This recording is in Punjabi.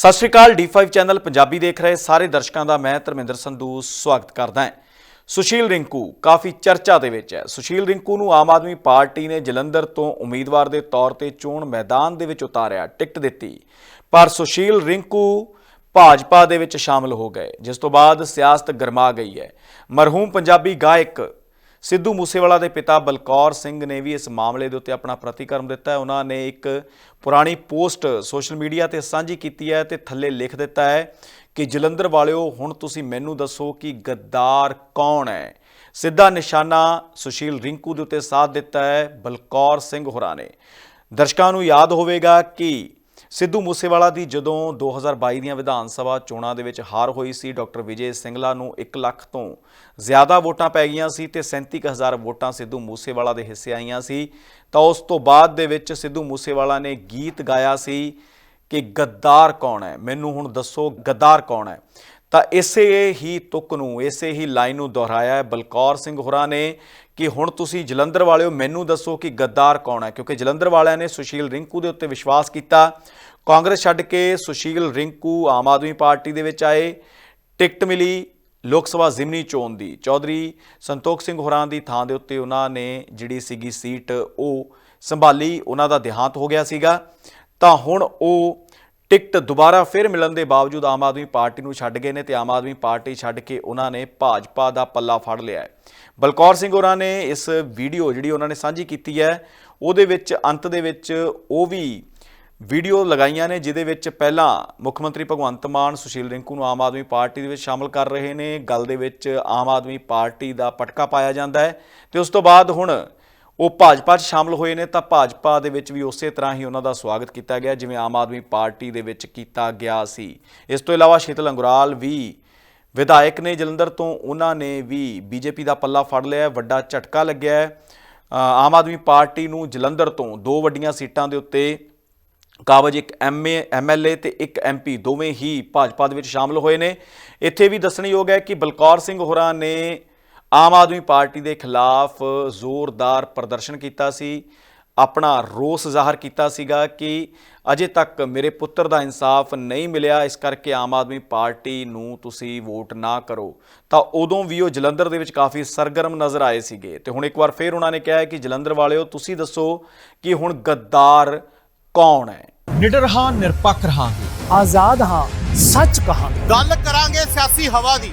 ਸਤਿ ਸ਼੍ਰੀ ਅਕਾਲ D5 ਚੈਨਲ ਪੰਜਾਬੀ ਦੇਖ ਰਹੇ ਸਾਰੇ ਦਰਸ਼ਕਾਂ ਦਾ ਮੈਂ ਧਰਮਿੰਦਰ ਸੰਧੂ ਸਵਾਗਤ ਕਰਦਾ ਹਾਂ। ਸੁਸ਼ੀਲ ਰਿੰਕੂ ਕਾਫੀ ਚਰਚਾ ਦੇ ਵਿੱਚ ਹੈ। ਸੁਸ਼ੀਲ ਰਿੰਕੂ ਨੂੰ ਆਮ ਆਦਮੀ ਪਾਰਟੀ ਨੇ ਜਲੰਧਰ ਤੋਂ ਉਮੀਦਵਾਰ ਦੇ ਤੌਰ ਤੇ ਚੋਣ ਮੈਦਾਨ ਦੇ ਵਿੱਚ ਉਤਾਰਿਆ, ਟਿਕਟ ਦਿੱਤੀ। ਪਰ ਸੁਸ਼ੀਲ ਰਿੰਕੂ ਭਾਜਪਾ ਦੇ ਵਿੱਚ ਸ਼ਾਮਲ ਹੋ ਗਏ, ਜਿਸ ਤੋਂ ਬਾਅਦ ਸਿਆਸਤ ਗਰਮਾ ਗਈ ਹੈ। ਮਰਹੂਮ ਪੰਜਾਬੀ ਗਾਇਕ ਸਿੱਧੂ ਮੂਸੇਵਾਲਾ ਦੇ ਪਿਤਾ ਬਲਕੌਰ ਸਿੰਘ ਨੇ ਵੀ ਇਸ ਮਾਮਲੇ ਦੇ ਉੱਤੇ ਆਪਣਾ ਪ੍ਰਤੀਕਰਮ ਦਿੱਤਾ ਹੈ। ਉਹਨਾਂ ਨੇ ਇੱਕ ਪੁਰਾਣੀ ਪੋਸਟ ਸੋਸ਼ਲ ਮੀਡੀਆ ਤੇ ਸਾਂਝੀ ਕੀਤੀ ਹੈ ਤੇ ਥੱਲੇ ਲਿਖ ਦਿੱਤਾ ਹੈ ਕਿ, ਜਲੰਧਰ ਵਾਲਿਓ, ਹੁਣ ਤੁਸੀਂ ਮੈਨੂੰ ਦੱਸੋ ਕਿ ਗੱਦਾਰ ਕੌਣ ਹੈ? ਸਿੱਧਾ ਨਿਸ਼ਾਨਾ ਸੁਸ਼ੀਲ ਰਿੰਕੂ ਦੇ ਉੱਤੇ ਸਾਥ ਦਿੱਤਾ ਹੈ ਬਲਕੌਰ ਸਿੰਘ ਹੋਰਾਂ ਨੇ। ਦਰਸ਼ਕਾਂ ਨੂੰ ਯਾਦ ਹੋਵੇਗਾ ਕਿ ਸਿੱਧੂ ਮੂਸੇਵਾਲਾ ਦੀ ਜਦੋਂ 2022 ਦੀਆਂ ਵਿਧਾਨ ਸਭਾ ਚੋਣਾਂ ਦੇ ਵਿੱਚ ਹਾਰ ਹੋਈ ਸੀ, ਡਾਕਟਰ ਵਿਜੇ ਸਿੰਗਲਾ ਨੂੰ 1 ਲੱਖ ਤੋਂ ਜ਼ਿਆਦਾ ਵੋਟਾਂ ਪੈ ਗਈਆਂ ਸੀ ਤੇ 37000 ਵੋਟਾਂ ਸਿੱਧੂ ਮੂਸੇਵਾਲਾ ਦੇ ਹਿੱਸੇ ਆਈਆਂ ਸੀ। ਤਾਂ ਉਸ ਤੋਂ ਬਾਅਦ ਦੇ ਵਿੱਚ ਸਿੱਧੂ ਮੂਸੇਵਾਲਾ ਨੇ ਗੀਤ ਗਾਇਆ ਸੀ ਕਿ ਗੱਦਾਰ ਕੌਣ ਹੈ? ਮੈਨੂੰ ਹੁਣ ਦੱਸੋ, ਗੱਦਾਰ ਕੌਣ ਹੈ? ਤਾਂ ਇਸੇ ਹੀ ਤੁਕ ਨੂੰ, ਇਸੇ ਹੀ ਲਾਈਨ ਨੂੰ ਦੁਹਰਾਇਆ ਹੈ ਬਲਕੌਰ ਸਿੰਘ ਹੋਰਾਂ ਨੇ ਕਿ ਹੁਣ ਤੁਸੀਂ ਜਲੰਧਰ ਵਾਲਿਓ ਮੈਨੂੰ ਦੱਸੋ ਕਿ ਗੱਦਾਰ ਕੌਣ ਹੈ? ਕਿਉਂਕਿ ਜਲੰਧਰ ਵਾਲਿਆਂ ਨੇ ਸੁਸ਼ੀਲ ਰਿੰਕੂ ਦੇ ਉੱਤੇ ਵਿਸ਼ਵਾਸ ਕੀਤਾ। ਕਾਂਗਰਸ ਛੱਡ ਕੇ ਸੁਸ਼ੀਲ ਰਿੰਕੂ ਆਮ ਆਦਮੀ ਪਾਰਟੀ ਦੇ ਵਿੱਚ ਆਏ। ਟਿਕਟ ਮਿਲੀ ਲੋਕ ਸਭਾ ਜ਼ਿਮਨੀ ਚੋਣ ਦੀ। ਚੌਧਰੀ ਸੰਤੋਖ ਸਿੰਘ ਹੋਰਾਂ ਦੀ ਥਾਂ ਦੇ ਉੱਤੇ ਉਹਨਾਂ ਨੇ ਜਿਹੜੀ ਸੀਗੀ ਸੀਟ ਉਹ ਸੰਭਾਲੀ। ਉਹਨਾਂ ਦਾ ਦੇਹਾਂਤ ਹੋ ਗਿਆ ਸੀਗਾ। ਤਾਂ ਹੁਣ ਉਹ ਟਿਕਟ ਦੁਬਾਰਾ ਫਿਰ ਮਿਲਣ ਦੇ ਬਾਵਜੂਦ ਆਮ ਆਦਮੀ ਪਾਰਟੀ ਨੂੰ ਛੱਡ ਗਏ ਨੇ ਤੇ ਆਮ ਆਦਮੀ ਪਾਰਟੀ ਛੱਡ ਕੇ ਉਹਨਾਂ ਨੇ ਭਾਜਪਾ ਦਾ ਪੱਲਾ ਫੜ ਲਿਆ ਹੈ। ਬਲਕੌਰ ਸਿੰਘ ਹੋਰਾਂ ਨੇ ਇਸ ਵੀਡੀਓ ਜਿਹੜੀ ਉਹਨਾਂ ਨੇ ਸਾਂਝੀ ਕੀਤੀ ਹੈ, ਉਹਦੇ ਵਿੱਚ ਅੰਤ ਦੇ ਵਿੱਚ ਉਹ ਵੀ ਵੀਡੀਓ ਲਗਾਈਆਂ ਨੇ, ਜਿਹਦੇ ਵਿੱਚ ਪਹਿਲਾਂ ਮੁੱਖ ਮੰਤਰੀ ਭਗਵੰਤ ਮਾਨ, ਸੁਸ਼ੀਲ ਰਿੰਕੂ ਨੂੰ ਆਮ ਆਦਮੀ ਪਾਰਟੀ ਦੇ ਵਿੱਚ ਸ਼ਾਮਲ ਕਰ ਰਹੇ ਨੇ। ਗੱਲ ਦੇ ਵਿੱਚ ਆਮ ਆਦਮੀ ਪਾਰਟੀ ਦਾ ਪਟਕਾ ਪਾਇਆ ਜਾਂਦਾ ਹੈ ਤੇ ਉਸ ਤੋਂ ਬਾਅਦ ਹੁਣ ਉਹ ਭਾਜਪਾ 'ਚ ਸ਼ਾਮਲ ਹੋਏ ਨੇ, ਤਾਂ ਭਾਜਪਾ ਦੇ ਵਿੱਚ ਵੀ ਉਸੇ ਤਰ੍ਹਾਂ ਹੀ ਉਹਨਾਂ ਦਾ ਸਵਾਗਤ ਕੀਤਾ ਗਿਆ, ਜਿਵੇਂ ਆਮ ਆਦਮੀ ਪਾਰਟੀ ਦੇ ਵਿੱਚ ਕੀਤਾ ਗਿਆ ਸੀ। ਇਸ ਤੋਂ ਇਲਾਵਾ ਸ਼ੀਤਲ ਅੰਗੁਰਾਲ ਵੀ ਵਿਧਾਇਕ ਨੇ, ਜਲੰਧਰ ਤੋਂ ਉਹਨਾਂ ਨੇ ਵੀ ਬੀਜੇਪੀ ਦਾ ਪੱਲਾ ਫੜ ਲਿਆ, ਵੱਡਾ ਝਟਕਾ ਲੱਗਿਆ ਹੈ। ਆਮ ਆਦਮੀ ਪਾਰਟੀ ਨੂੰ ਜਲੰਧਰ ਤੋਂ ਦੋ ਵੱਡੀਆਂ ਸੀਟਾਂ ਦੇ ਉੱਤੇ ਕਾਬਜ ਇੱਕ ਐਮਏ, ਐਮਐਲਏ ਤੇ ਇੱਕ ਐਮਪੀ ਦੋਵੇਂ ਹੀ ਭਾਜਪਾ ਦੇ ਵਿੱਚ ਸ਼ਾਮਲ ਹੋਏ ਨੇ। ਇੱਥੇ ਵੀ ਦੱਸਣਯੋਗ ਹੈ ਕਿ ਬਲਕੌਰ ਸਿੰਘ ਹੋਰਾਂ ਨੇ ਆਮ ਆਦਮੀ ਪਾਰਟੀ ਦੇ ਖਿਲਾਫ ਜ਼ੋਰਦਾਰ ਪ੍ਰਦਰਸ਼ਨ ਕੀਤਾ ਸੀ ਆਪਣਾ ਰੋਸ ਜ਼ਾਹਰ ਕੀਤਾ ਸੀਗਾ ਕਿ ਅਜੇ ਤੱਕ ਮੇਰੇ ਪੁੱਤਰ ਦਾ ਇਨਸਾਫ ਨਹੀਂ ਮਿਲਿਆ ਇਸ ਕਰਕੇ ਆਮ ਆਦਮੀ ਪਾਰਟੀ ਨੂੰ ਤੁਸੀਂ ਵੋਟ ਨਾ ਕਰੋ। ਤਾਂ ਉਦੋਂ ਵੀ ਉਹ ਜਲੰਧਰ ਦੇ ਵਿੱਚ ਕਾਫੀ ਸਰਗਰਮ ਨਜ਼ਰ ਆਏ ਸੀਗੇ। ਤੇ ਹੁਣ ਇੱਕ ਵਾਰ ਫੇਰ ਉਹਨਾਂ ਨੇ ਕਿਹਾ ਕਿ ਜਲੰਧਰ ਵਾਲਿਓ ਤੁਸੀਂ ਦੱਸੋ ਕਿ ਹੁਣ ਗੱਦਾਰ ਕੌਣ ਹੈ? ਨਿਡਰ ਹਾਂ ਨਿਰਪੱਖ ਰਹਾਂਗੇ। ਆਜ਼ਾਦ ਹਾਂ ਸੱਚ ਕਹਾਂਗੇ। ਗੱਲ ਕਰਾਂਗੇ ਸਿਆਸੀ ਹਵਾ ਦੀ।